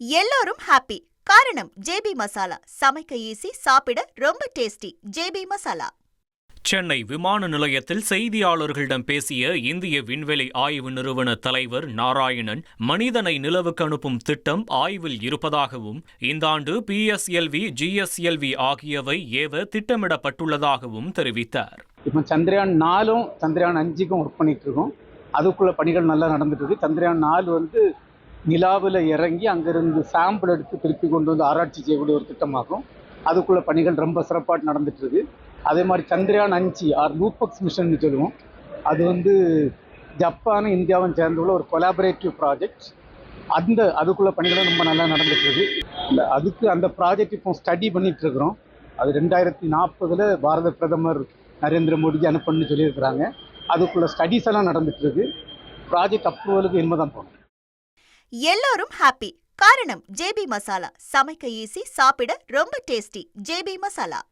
எல்லோரும் ஹாப்பி காரணம் ஜேபி மசாலா. சமைக்க ஈஸி சாப்பிட ரொம்ப டேஸ்டி ஜேபி மசாலா. சென்னை விமான நிலையத்தில் செய்தியாளர்களிடம் பேசிய இந்திய விண்வெளி ஆய்வு நிறுவன தலைவர் நாராயணன் மனிதனை நிலவுக்கு அனுப்பும் திட்டம் ஆய்வில் இருப்பதாகவும் இந்த ஆண்டு பிஎஸ்எல்வி ஜிஎஸ்எல்வி ஆகியவை ஏவ திட்டமிடப்பட்டுள்ளதாகவும் தெரிவித்தார். இப்போ சந்திரயான் நாலும் சந்திரயான் அஞ்சுக்கும் ஒர்க் பண்ணிட்டு இருக்கோம். அதுக்குள்ள பணிகள் நல்லா நடந்துட்டு இருக்கு. சந்திரயான் நாலு வந்து நிலாவில் இறங்கி அங்கேருந்து சாம்பிள் எடுத்து திருப்பி கொண்டு வந்து ஆராய்ச்சி செய்யக்கூடிய ஒரு திட்டமாகும். அதுக்குள்ள பணிகள் ரொம்ப சிறப்பாக நடந்துட்டுருக்கு. அதே மாதிரி சந்திரயான் அஞ்சு ஆர் லூபக்ஸ் மிஷன் சொல்லுவோம். அது வந்து ஜப்பானும் இந்தியாவும் சேர்ந்துள்ள ஒரு கொலாபரேட்டிவ் ப்ராஜெக்ட் அந்த அதுக்குள்ள பணிகளும் ரொம்ப நல்லா நடந்துட்டுருக்கு. இந்த அதுக்கு அந்த ப்ராஜெக்ட் இப்போ ஸ்டடி பண்ணிட்டு இருக்கிறோம் அது ரெண்டாயிரத்தி நாற்பதில் பாரத பிரதமர் நரேந்திர மோடிஜி அனுப்பணும்னு சொல்லியிருக்கிறாங்க. அதுக்குள்ள ஸ்டடீஸ் எல்லாம் நடந்துட்டுருக்கு. ப்ராஜெக்ட் அப்ரூவலுக்கு இனிமே தான் போகணும். எல்லோரும் ஹாப்பி காரணம் ஜேபி மசாலா. சமைக்க ஈஸி சாப்பிட ரொம்ப டேஸ்டி ஜேபி மசாலா.